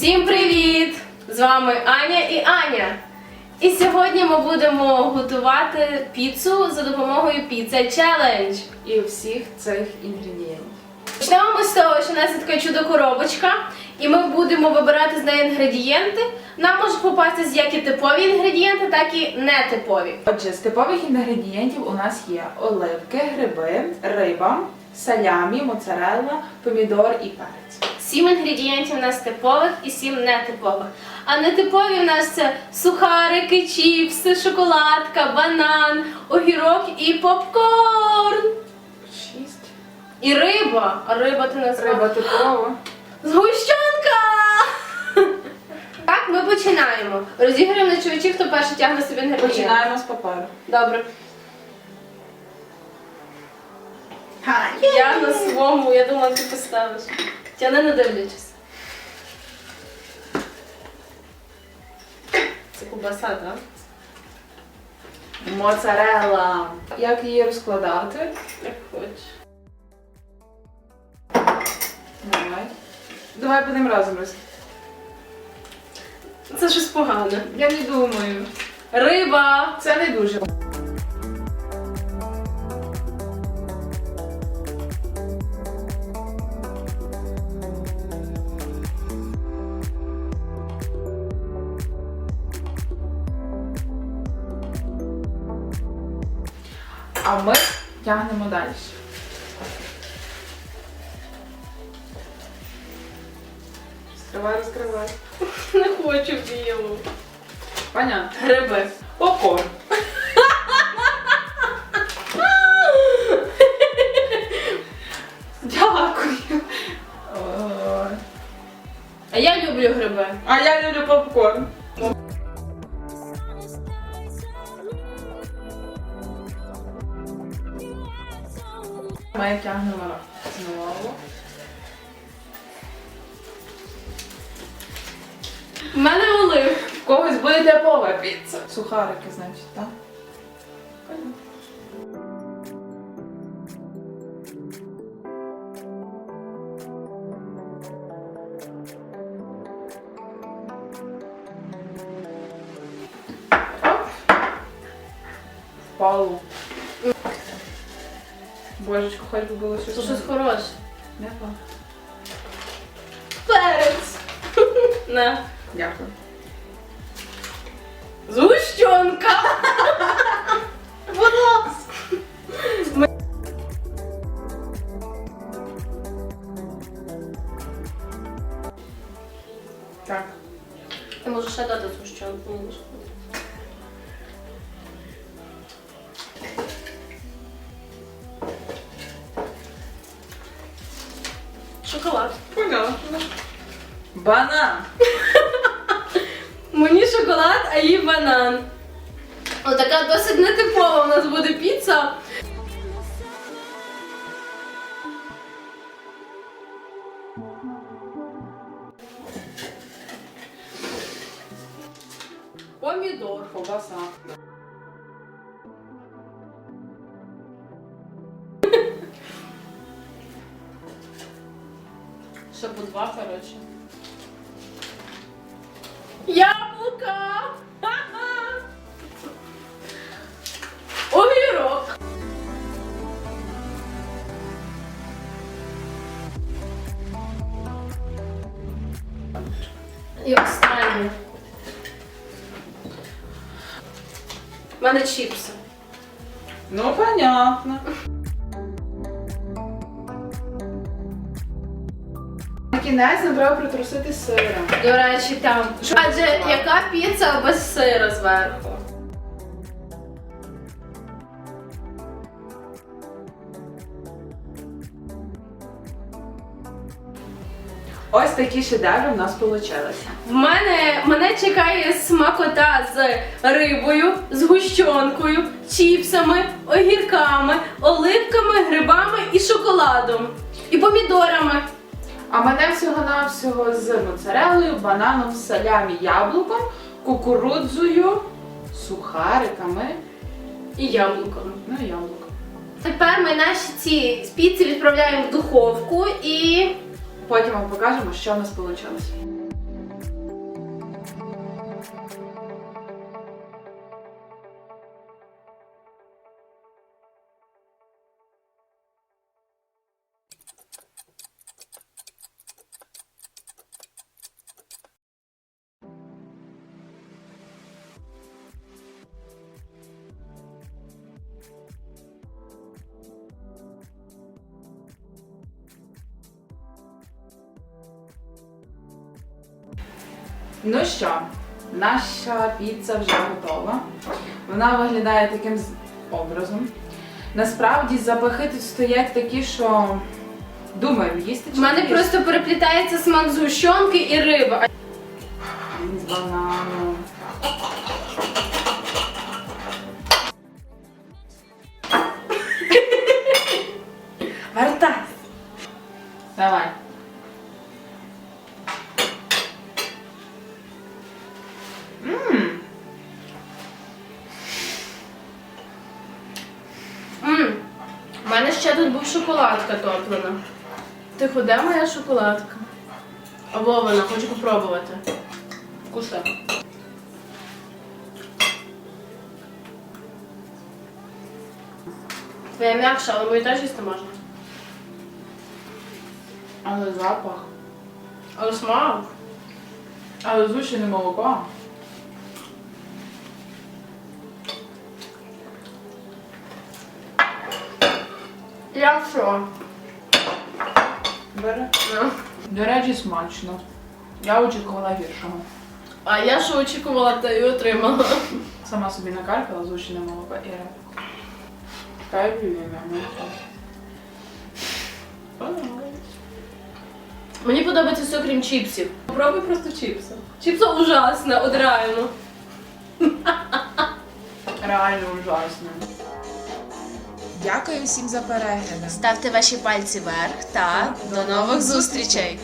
Всім привіт! З вами Аня і Аня. І сьогодні ми будемо готувати піцу за допомогою піца челендж. і всіх цих інгредієнтів. Почнемо ми з того, що у нас є така чудо-коробочка, і ми будемо вибирати з неї інгредієнти. Нам можуть попастись як і типові інгредієнти, так і нетипові. Отже, з типових інгредієнтів у нас є оливки, гриби, риба, салямі, моцарелла, помідор і перець. Сім інгредієнтів у нас типових і сім нетипових. А нетипові у нас це сухарики, чіпси, шоколадка, банан, огірок і попкорн. Шість. І риба. А риба ти назвала? Риба типова. Згущенка! Так, ми починаємо. Розіграємо на чувачі, хто перший тягне собі інгредієнт. Починаємо з паперу. Добре. Я на своєму, я думала, ти поставиш. Тяни не дивлячись. Це кубаса, так? Моцарелла. Як її розкладати? Як хочеш. Давай. Давай будемо разом роз. Це щось погане. Я не думаю. Риба! Це не дуже. А ми тягнемо далі. Розкривай, розкривай. Не хочу білу. Понятно. Гриби. Попкорн. Дякую. А я люблю гриби. А я люблю попкорн. Ми тягнемо знову. У мене олив. В когось буде типова піца. Сухарики, значить, так? Божечко, хоч би було щось. Це щось хороше. Не пах. Перець. На. Дякую. Згущенка. Будь ласка. Так. Ти можеш ще дати згущенку. мені не шкода. Банан. Мені шоколад, а їй банан. Отака досить нетипова у нас буде піца. Помідор. Ковбаса. Ще по два, коротше. Яблука! Ха-ха! Огірок! І останнє. У мене чіпси. Ну, понятно. Кінець нам треба притрусити сиром. До речі, там. Адже яка піца без сира зверху? Ось такі шедеври в нас вийшли. В мене мене чекає смакота з рибою, з гущонкою, чіпсами, огірками, оливками, грибами і шоколадом. І помідорами. А мене всього-навсього з моцарелою, бананом, салямі, яблуком, кукурудзою, сухариками, І яблуком. ну і яблуком. Тепер ми наші ці спіці відправляємо в духовку і Потім вам покажемо, що в нас вийшло. Ну що, наша піца вже готова. Вона виглядає таким образом. Насправді запахи тут стоять такі, що думаю, їсти чи У мене не їсти. просто переплітається смак згущенки і. Він з бананом. Вертай. Давай. У мене ще тут був шоколадка топлена. Ти де моя шоколадка? А Вовина, хочу попробувати. Вкуси. Твоя м'якша, але мою теж їсти можна. але запах. Але смак. Але зущене молоко. Як що? Бери. Ну. До речі, смачно. Я очікувала гіршого. А я що очікувала, та й отримала. Сама собі накаркала зущене молоко і рибку. Кайф Мені подобається все, крім чіпсів. Попробуй просто чіпси. Чіпси ужасне, от реально. Реально ужасно. Дякую всім за перегляд. Ставте ваші пальці вверх та до нових зустрічей!